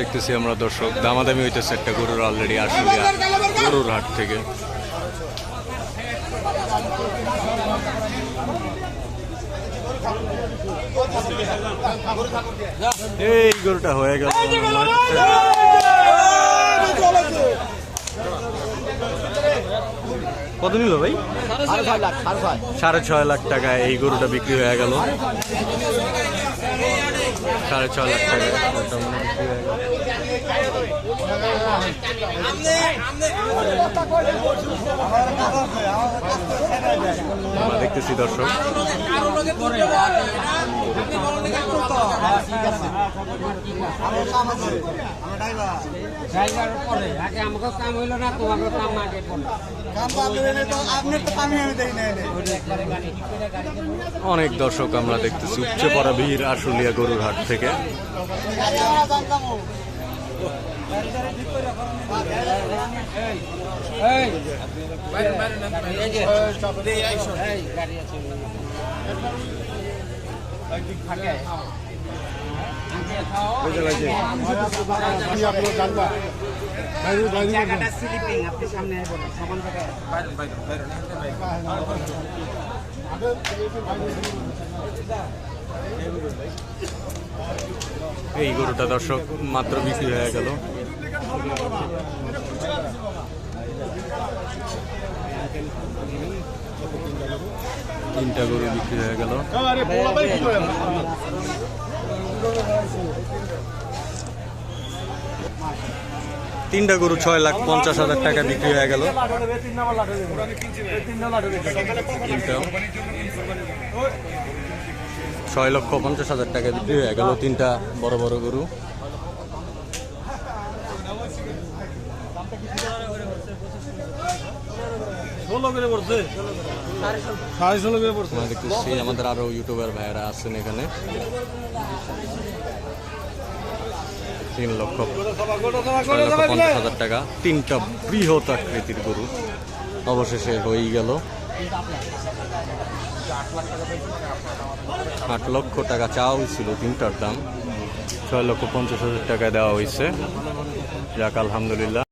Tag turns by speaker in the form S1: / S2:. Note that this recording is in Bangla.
S1: দেখতেছি আমরা দর্শক দামাদামি হইতেছে একটা গরুর অলরেডি আসলে গরুর হাট থেকে এই গরুটা হয়ে গেল নিল ভাই?
S2: সাড়ে ছয় লাখ
S1: টাকা এই গরুটা বিক্রি হয়ে গেল। সাড়ে ছয় লাখ টাকা গরুটা মনে হয় হয়ে। আমরা দেখতেছি দর্শক
S3: ড্রাইভার পরে আগে আমাকে কাম হইল না তোমাকে কাম আগে পড়ে
S1: অনেক দর্শক আমরা দেখতেছি উপচে পড়া ভিড় আশুলিয়া গরুর হাট থেকে
S3: এই এই
S1: গরুটা দর্শক মাত্র বিক্রি হয়ে গেল। তিনটা গরু বিক্রি হয়ে গেল। তিনটা গরু ছয় লাখ পঞ্চাশ হাজার টাকা বিক্রি হয়ে গেল। ছয় লক্ষ পঞ্চাশ হাজার টাকা বিক্রি হয়ে গেল তিনটা বড় বড় গরু। দেখতেছি আমাদের আরও ইউটিউবার ভাইয়েরা আছেন এখানে। তিন লক্ষ পঞ্চাশ হাজার টাকা তিনটা বৃহৎ আকৃতির গরু। অবশেষে হয়েই গেল। আট লক্ষ টাকা চাওয়া হয়েছিল তিনটার দাম। ছয় লক্ষ পঞ্চাশ হাজার টাকা দেওয়া হয়েছে। যাক আলহামদুলিল্লাহ।